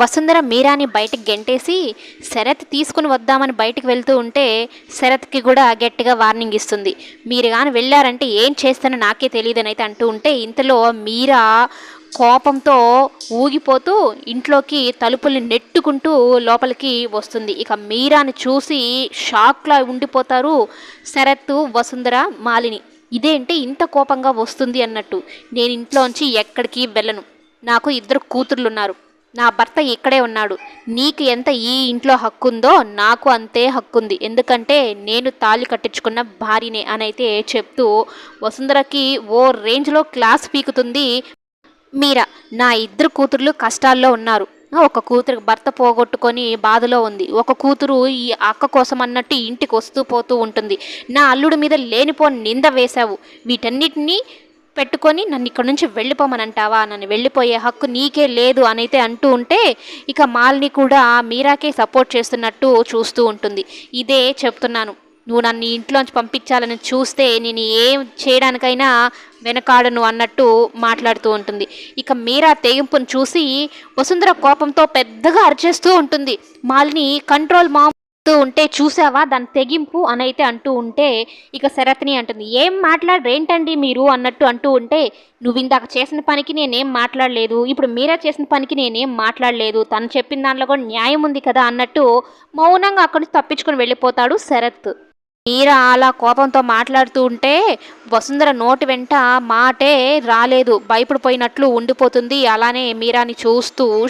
వసుంధర మీరాని బయటకు గెంటేసి శరత్ తీసుకుని వద్దామని బయటకు వెళ్తూ ఉంటే శరత్కి కూడా గట్టిగా వార్నింగ్ ఇస్తుంది. మీరు కానీ వెళ్ళారంటే ఏం చేస్తానో నాకే తెలియదని అయితే అంటూ ఉంటే ఇంతలో మీరా కోపంతో ఊగిపోతూ ఇంట్లోకి తలుపుల్ని నెట్టుకుంటూ లోపలికి వస్తుంది. ఇక మీరాని చూసి షాక్లా ఉండిపోతారు శరత్ వసుంధర మాలిని. ఇదేంటి ఇంత కోపంగా వస్తుంది అన్నట్టు. నేను ఇంట్లోంచి ఎక్కడికి వెళ్ళను. నాకు ఇద్దరు కూతుర్లు ఉన్నారు నా భర్త ఇక్కడే ఉన్నాడు. నీకు ఎంత ఈ ఇంట్లో హక్కు ఉందో నాకు అంతే హక్కు ఉంది ఎందుకంటే నేను తాళి కట్టించుకున్న భార్యనే అని అయితే చెప్తూ వసుంధరకి ఓ రేంజ్లో క్లాస్ పీకుతుంది మీరా. నా ఇద్దరు కూతుర్లు కష్టాల్లో ఉన్నారు. ఒక కూతురు భర్త పోగొట్టుకొని బాధలో ఉంది. ఒక కూతురు ఈ అక్క కోసం అన్నట్టు ఇంటికి వస్తూ పోతూ ఉంటుంది. నా అల్లుడి మీద లేనిపోని నింద వేశావు. వీటన్నిటినీ పెట్టుకొని నన్ను ఇక్కడ నుంచి వెళ్ళిపోమని అంటావా నన్ను వెళ్ళిపోయే హక్కు నీకే లేదు అనైతే అంటూ ఉంటే ఇక మాల్ని కూడా మీరాకే సపోర్ట్ చేస్తున్నట్టు చూస్తూ ఉంటుంది. ఇదే చెప్తున్నాను. నువ్వు నన్ను ఇంట్లోంచి పంపించాలని చూస్తే నేను ఏం చేయడానికైనా వెనకాడను అన్నట్టు మాట్లాడుతూ ఉంటుంది. ఇక మీరా తెగింపును చూసి వసుంధర కోపంతో పెద్దగా అరిచేస్తూ ఉంటుంది. మాలిని కంట్రోల్ మా ఉంటే చూసావా? దాని తెగింపు అని అయితే అంటూ ఉంటే ఇక శరత్ని అంటుంది. ఏం మాట్లాడరేంటండి మీరు? అన్నట్టు అంటూ ఉంటే నువ్వు ఇందాక చేసిన పనికి నేనేం మాట్లాడలేదు. ఇప్పుడు మీరా చేసిన పనికి నేనేం మాట్లాడలేదు. తను చెప్పిన దాంట్లో కూడా న్యాయం ఉంది కదా అన్నట్టు మౌనంగా అక్కడి నుంచి తప్పించుకొని వెళ్ళిపోతాడు శరత్. మీరా అలా కోపంతో మాట్లాడుతూ ఉంటే వసుంధర నోటి వెంట మాటే రాలేదు. భయపడిపోయినట్లు ఉండిపోతుంది. అలానే మీరాని చూస్తూ